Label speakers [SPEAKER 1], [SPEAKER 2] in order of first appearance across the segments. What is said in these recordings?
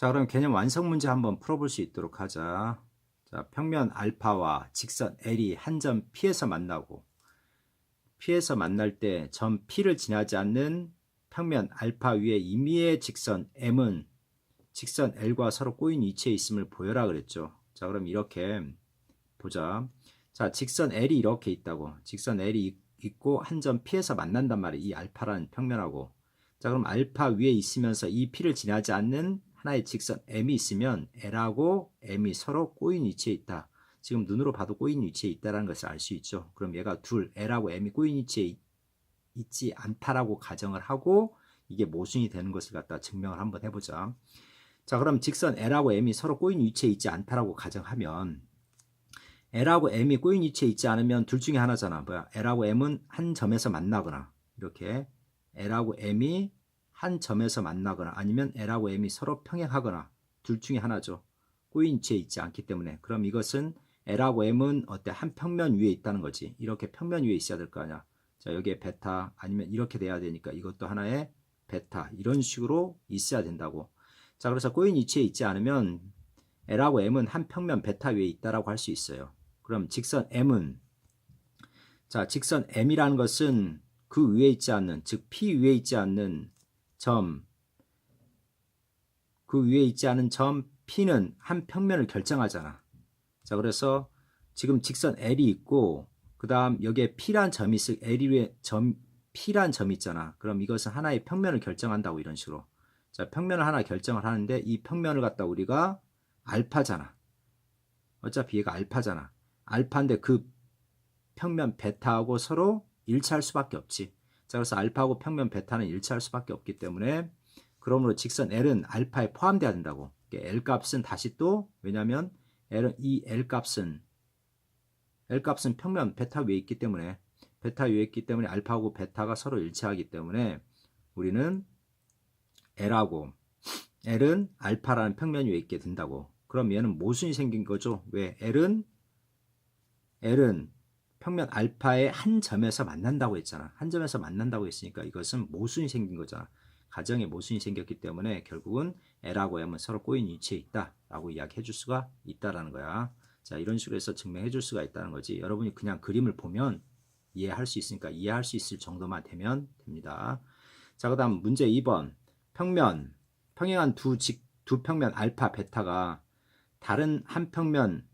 [SPEAKER 1] 자, 그럼 개념 완성 문제 한번 풀어볼 수 있도록 하자. 자, 평면 알파와 직선 L이 한 점 P에서 만나고 P에서 만날 때 점 P를 지나지 않는 평면 알파 위에 임의의 직선 M은 직선 L과 서로 꼬인 위치에 있음을 보여라 그랬죠. 자, 그럼 이렇게 보자. 자, 직선 L이 이렇게 있다고. 직선 L이 있- 있고 한 점 P에서 만난단 말이에요. 이 알파라는 평면하고. 자, 그럼 알파 위에 있으면서 이 P를 지나지 않는 하나의 직선 M이 있으면 L하고 M이 서로 꼬인 위치에 있다. 지금 눈으로 봐도 꼬인 위치에 있다는 것을 알 수 있죠. 그럼 얘가 둘, L하고 M이 꼬인 위치에 있- 있지 않다라고 가정을 하고 이게 모순이 되는 것을 갖다 증명을 한번 해보자. 자, 그럼 직선 L하고 M이 서로 꼬인 위치에 있지 않다라고 가정하면 L하고 M이 꼬인 위치에 있지 않으면 둘 중에 하나잖아. 뭐야? L하고 M은 한 점에서 만나거나 이렇게 L하고 M이 한 점에서 만나거나 아니면 L하고 M이 서로 평행하거나 둘 중에 하나죠. 꼬인 위치에 있지 않기 때문에 그럼 이것은 L하고 M은 어때 한 평면 위에 있다는 거지. 이렇게 평면 위에 있어야 될 거 아니야. 자 여기에 베타 아니면 이렇게 돼야 되니까 이것도 하나의 베타 이런 식으로 있어야 된다고. 자 그래서 꼬인 위치에 있지 않으면 L하고 M은 한 평면 베타 위에 있다라고 할 수 있어요. 그럼 직선 M은 자 직선 M이라는 것은 그 위에 있지 않는 즉 P 위에 있지 않는 점 그 위에 있지 않은 점 P는 한 평면을 결정하잖아. 자 그래서 지금 직선 L이 있고 그 다음 여기에 P란 점이 있을 L 위에 점 P란 점이 있잖아. 그럼 이것은 하나의 평면을 결정한다고 이런 식으로. 자 평면을 하나 결정을 하는데 이 평면을 갖다 우리가 알파잖아. 어차피 얘가 알파잖아. 알파인데 그 평면 베타하고 서로 일치할 수밖에 없지. 자, 그래서 알파하고 평면 베타는 일치할 수밖에 없기 때문에 그러므로 직선 L은 알파에 포함돼야 된다고. L 값은 다시 또 왜냐면 L은 이 L 값은 L 값은 평면 베타 위에 있기 때문에 베타 위에 있기 때문에 알파하고 베타가 서로 일치하기 때문에 우리는 L하고 L은 알파라는 평면 위에 있게 된다고. 그럼 얘는 모순이 생긴 거죠. 왜? L은 L은 평면 알파의 한 점에서 만난다고 했잖아. 한 점에서 만난다고 했으니까 이것은 모순이 생긴 거잖아. 가정에 모순이 생겼기 때문에 결국은 L하고 M은 서로 꼬인 위치에 있다라고 이야기해 줄 수가 있다라는 거야. 자, 이런 식으로 해서 증명해 줄 수가 있다는 거지. 여러분이 그냥 그림을 보면 이해할 수 있으니까 이해할 수 있을 정도만 되면 됩니다. 자, 그 다음 문제 2번. 평면 평행한 두 직, 두 평면 알파 베타가 다른 한 평면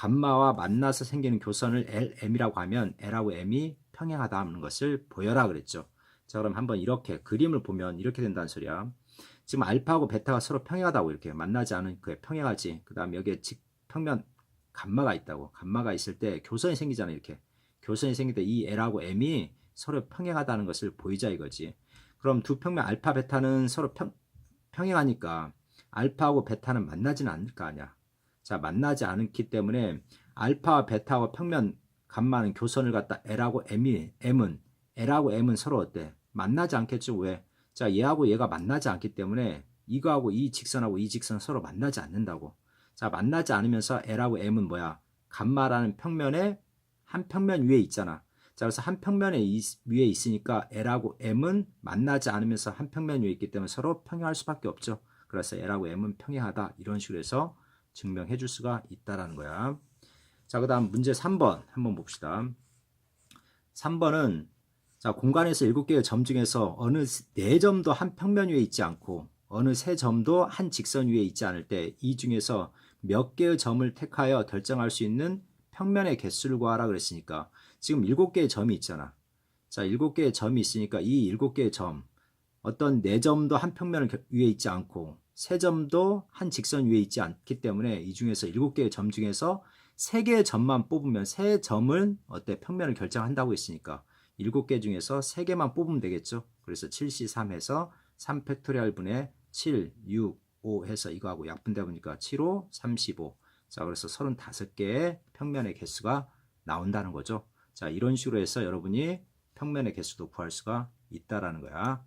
[SPEAKER 1] 감마와 만나서 생기는 교선을 LM이라고 하면 L하고 M이 평행하다 하는 것을 보여라 그랬죠. 자, 그럼 한번 이렇게 그림을 보면 이렇게 된다는 소리야. 지금 알파하고 베타가 서로 평행하다고 이렇게 만나지 않은 그에 평행하지. 그 다음 여기에 직 평면 감마가 있다고. 감마가 있을 때 교선이 생기잖아 이렇게. 교선이 생길 때 이 L하고 M이 서로 평행하다는 것을 보이자 이거지. 그럼 두 평면 알파 베타는 서로 평, 평행하니까 알파하고 베타는 만나지는 않을 거 아니야. 자, 만나지 않기 때문에 알파와 베타와 평면 감마는 교선을 갖다 L하고 M이 M은 L하고 M은 서로 어때? 만나지 않겠죠. 왜? 자, 얘하고 얘가 만나지 않기 때문에 이거하고 이 직선하고 이 직선 서로 만나지 않는다고. 자, 만나지 않으면서 L하고 M은 뭐야? 감마라는 평면에 한 평면 위에 있잖아. 자, 그래서 한 평면에 이- 위에 있으니까 L하고 M은 만나지 않으면서 한 평면 위에 있기 때문에 서로 평행할 수밖에 없죠. 그래서 L하고 M은 평행하다. 이런 식으로 해서 증명해 줄 수가 있다라는 거야. 자, 그다음 문제 3번 한번 봅시다. 3번은 자, 공간에서 7개의 점 중에서 어느 4점도 한 평면 위에 있지 않고 어느 3점도 한 직선 위에 있지 않을 때 이 중에서 몇 개의 점을 택하여 결정할 수 있는 평면의 개수를 구하라 그랬으니까 지금 7개의 점이 있잖아. 자, 7개의 점이 있으니까 이 7개의 점 어떤 4점도 한 평면 위에 있지 않고 3점도 한 직선 위에 있지 않기 때문에 이 중에서 7개의 점 중에서 3개의 점만 뽑으면 3점은 어때 평면을 결정한다고 했으니까 7개 중에서 3개만 뽑으면 되겠죠. 그래서 7C3 해서 3 팩토리얼 분의 7, 6, 5 해서 이거하고 약분되다 보니까 7, 5, 35. 자, 그래서 35개의 평면의 개수가 나온다는 거죠. 자, 이런 식으로 해서 여러분이 평면의 개수도 구할 수가 있다라는 거야.